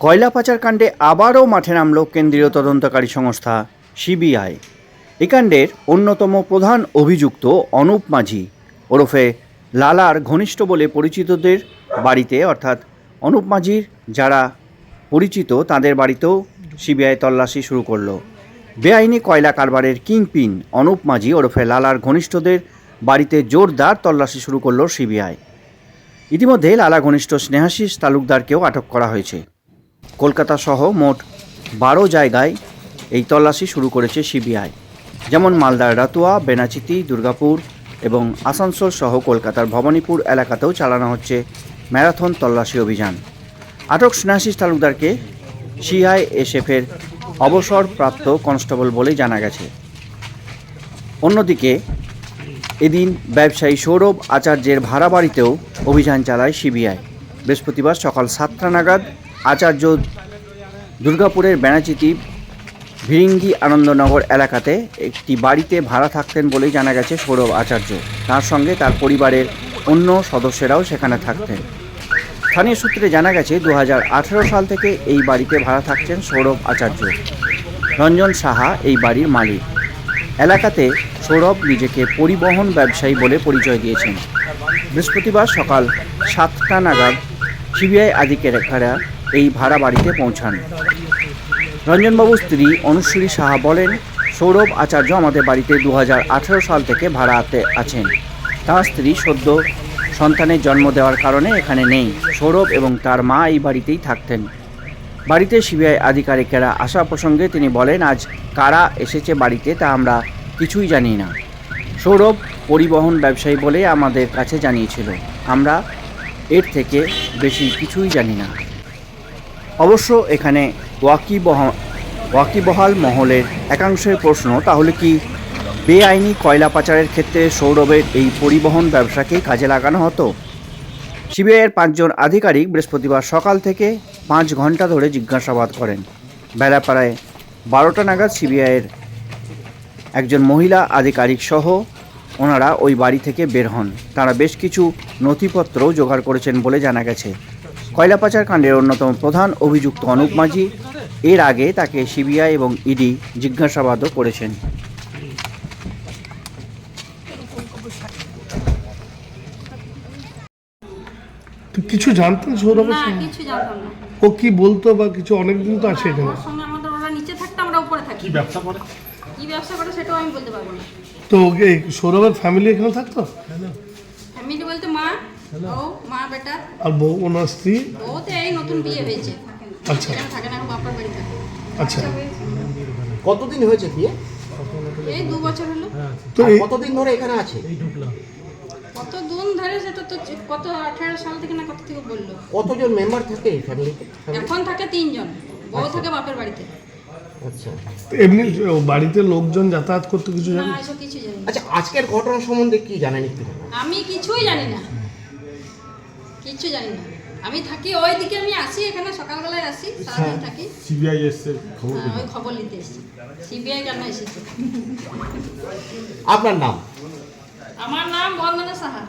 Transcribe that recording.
কয়লা পাচার কাণ্ডে আবারও মাঠে নামল কেন্দ্রীয় তদন্তকারী সংস্থা, সিবিআই। এ কাণ্ডের অন্যতম প্রধান অভিযুক্ত অনুপ মাঝি। ওরফে লালার ঘনিষ্ঠ বলে পরিচিতদের বাড়িতে, অর্থাৎ অনুপ মাঝির যারা পরিচিত, তাদের বাড়িতেও সিবিআই তল্লাশি শুরু করল। বেআইনি কয়লা কারবারের কিংপিন অনুপ মাঝি ওরফে লালার ঘনিষ্ঠদের বাড়িতে জোরদার তল্লাশি শুরু করল সিবিআই। ইতিমধ্যে লালা ঘনিষ্ঠ স্নেহাশিস তালুকদারকেও আটক করা হয়েছে। কলকাতা সহ মোট বারো জায়গায় এই তল্লাশি শুরু করেছে সিবিআই। যেমন মালদার রাতুয়া, বেনাচিতি, দুর্গাপুর এবং আসানসোল সহ কলকাতার ভবানীপুর এলাকাতেও চালানো হচ্ছে ম্যারাথন তল্লাশি অভিযান। আটক স্নেহাশিস তালুকদারকে সিআইএসএফের অবসরপ্রাপ্ত কনস্টেবল বলে জানা গেছে। অন্যদিকে, এদিন ব্যবসায়ী সৌরভ আচার্যের ভাড়া বাড়িতেও অভিযান চালায় সিবিআই। বৃহস্পতিবার সকাল সাতটা নাগাদ আচার্য দুর্গাপুরের বেনাচিতি ভিরিঙ্গি আনন্দনগর এলাকাতে একটি বাড়িতে ভাড়া থাকতেন বলেই জানা গেছে সৌরভ আচার্য। তার সঙ্গে তার পরিবারের অন্য সদস্যরাও সেখানে থাকতেন। স্থানীয় সূত্রে জানা গেছে দু হাজার আঠারো সাল থেকে এই বাড়িতে ভাড়া থাকছেন সৌরভ আচার্য। রঞ্জন সাহা এই বাড়ির মালিক। এলাকাতে সৌরভ নিজেকে পরিবহন ব্যবসায়ী বলে পরিচয় দিয়েছেন। বৃহস্পতিবার সকাল সাতটা নাগাদ সিবিআই আধিকারিকেরা এই ভাড়া বাড়িতে পৌঁছান। রঞ্জনবাবুর স্ত্রী অনুশ্রী সাহা বলেন, সৌরভ আচার্য আমাদের বাড়িতে দু হাজার আঠারো সাল থেকে ভাড়াতে আছেন। তার স্ত্রী সদ্য সন্তানের জন্ম দেওয়ার কারণে এখানে নেই। সৌরভ এবং তার মা এই বাড়িতেই থাকতেন। বাড়িতে সিবিআই আধিকারিকেরা আসা প্রসঙ্গে তিনি বলেন, আজ কারা এসেছে বাড়িতে তা আমরা কিছুই জানি না। সৌরভ পরিবহন ব্যবসায়ী বলে আমাদের কাছে জানিয়েছিল। আমরা এর থেকে বেশি কিছুই জানি না। অবশ্য এখানে ওয়াকিবহ, ওয়াকিবহাল মহলের একাংশের প্রশ্ন, তাহলে কি বেআইনি কয়লা পাচারের ক্ষেত্রে সৌরভের এই পরিবহন ব্যবসাকেই কাজে লাগানো হতো? সিবিআইয়ের পাঁচজন আধিকারিক বৃহস্পতিবার সকাল থেকে পাঁচ ঘণ্টা ধরে জিজ্ঞাসাবাদ করেন। বেলা প্রায় বারোটা নাগাদ সিবিআইয়ের একজন মহিলা আধিকারিক সহ ওনারা ওই বাড়ি থেকে বের হন। তারা বেশ কিছু নথিপত্রও জোগাড় করেছেন বলে জানা গেছে। কয়লা পাচার কাণ্ডের অন্যতম প্রধান অভিযুক্ত অনুপ মাঝি এর আগে তাকে সিবিআই এবং ইডি জিজ্ঞাসাবাদও করেছেন। কিছু জানতেন সৌরভের না কিছু জানতাম না। ও কি বলতো বা কিছু অনেকদিন তো আছে এখানে। ওর সঙ্গে আমাদের ওরা নিচে থাকতো আমরা উপরে থাকি। কি ব্যবসা করে? কি ব্যবসা করে সেটাও আমি বলতে পারব না। তো সৌরভের ফ্যামিলি এখানে থাকতো? ফ্যামিলি বলতে মা ও মা বেটা? আর বউ ওনার স্ত্রী? তো এই নতুন বিয়ে হয়েছে। আচ্ছা। থাকে না এখন বাপার বাড়ি থাকে আচ্ছা কতদিন হয়েছে বিয়ে? এই দু বছর হলো। তো কতদিন ধরে এখানে আছে? কত দিন ধরে সেটা তো কত আঠারো সাল থেকে না কত থেকে বলল। কতজন মেম্বার থাকে এই ফ্যামিলিতে এখন থাকে তিনজন। বউ থাকে বাপের বাড়িতে। আচ্ছা। এমনি ও বাড়িতে লোকজন যাতায়াত করতে কিছু জানি? আচ্ছা আজকের ঘটনা সম্বন্ধে কি জানেন একটু আমি কিছুই জানি না। কিচ্ছু জানি না। আমি থাকি ওই দিকে আমি আসি এখানে সকালবেলায় আসি সারাদিন থাকি। সিবিআই এসছে খবর হ্যাঁ, ওই খবর নিতে এসেছি। সিবিআই কেন এসেছে? আপনার নাম? আমার নাম বন্দনা সাহা।